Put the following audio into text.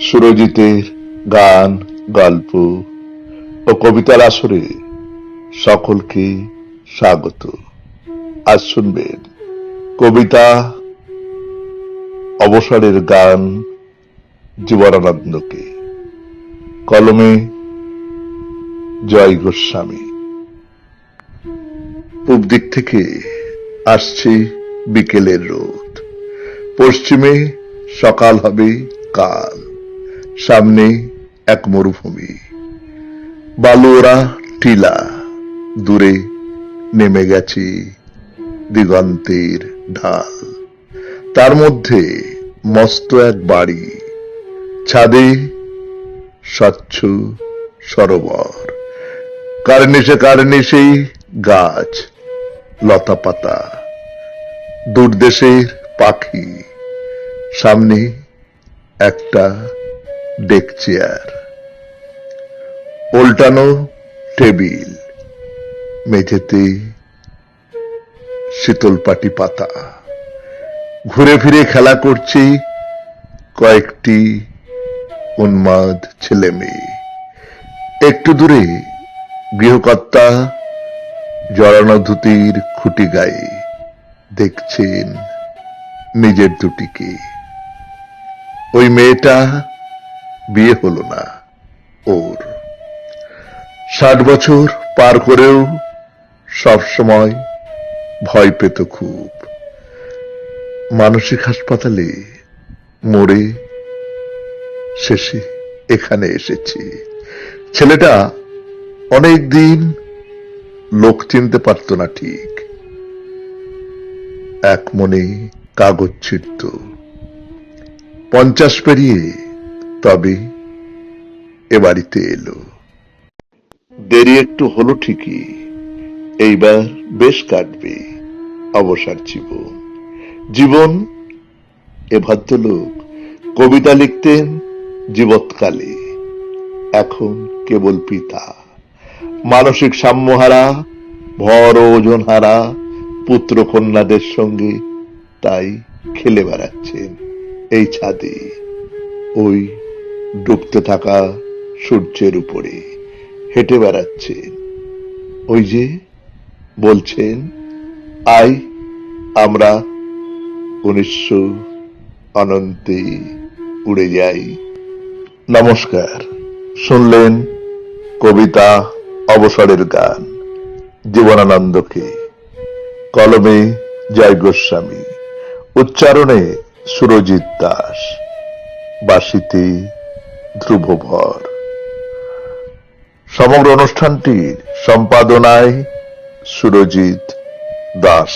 সুরজিতের গান, গল্প ও কবিতার আসরে সকলকে স্বাগত। আজ শুনবেন কবিতা অবসরের গান জীবনানন্দকে। কলমে জয় গোস্বামী। পূব দিক থেকে আসছে বিকেলের রোদ। পশ্চিমে সকাল হবে কাল। সামনে এক মরুভূমি। বালুরা টিলা, দূরে নেমে গেছে দিগন্তের ঢাল। তার মধ্যে মস্ত এক বাড়ি, ছাদে স্বচ্ছ সরোবর। কার্নিশে কার্নিশে গাছ, লতা পাতা, দূরদেশের পাখি, সামনে একটা ডেক চেয়ার উল্টানো টেবিল, মেঝেতে শীতল পাটি পাতা। ঘুরে ফিরে খেলা করছে কয়েকটি উন্মাদ ছেলে মেয়ে। একটু দূরে গৃহকর্তা জড়ানো ধুতির খুঁটি গায়ে দেখছেন নিজের দুটিকে। ওই মেয়েটা বিয়ে হলো না, ওর। ষাট বছর পার করেও সব সময় ভয় পেত খুব। মানসিক হাসপাতালে মরে শেষে এখানে এসেছি। ছেলেটা অনেক দিন লোক চিনতে পারত না ঠিক। এক মনে কাগজ ছিড়ত পঞ্চাশ পেরিয়ে তবে এ বাড়িতে এলো। দেরি একটু হলো ঠিকই, এইবার বেশ কাটবে অবসর জীবন। জীবন, এ ভদ্রলোক কবিতা লিখতেন জীবৎকালে, এখন কেবল পিতা। মানসিক সাম্যহারা, ভর ওজন হারা পুত্র কন্যাদের সঙ্গে তাই খেলে বেড়াচ্ছেন। এই ছাদে, ওই ডুবতে থাকা সূর্যের উপরে হেঁটে বেড়াচ্ছেন ওই যে বলছেন আই আমরা উনিশশো অনন্তে উড়ে যাই। নমস্কার, শুনলেন কবিতা অবসরের গান, জীবনানন্দকে। কলমে জয় গোস্বামী। উচ্চারণে সুরজিৎ দাস বাসিতে ধ্রুবভর। সমগ্র অনুষ্ঠানটির সম্পাদনায় সুরজিৎ দাস।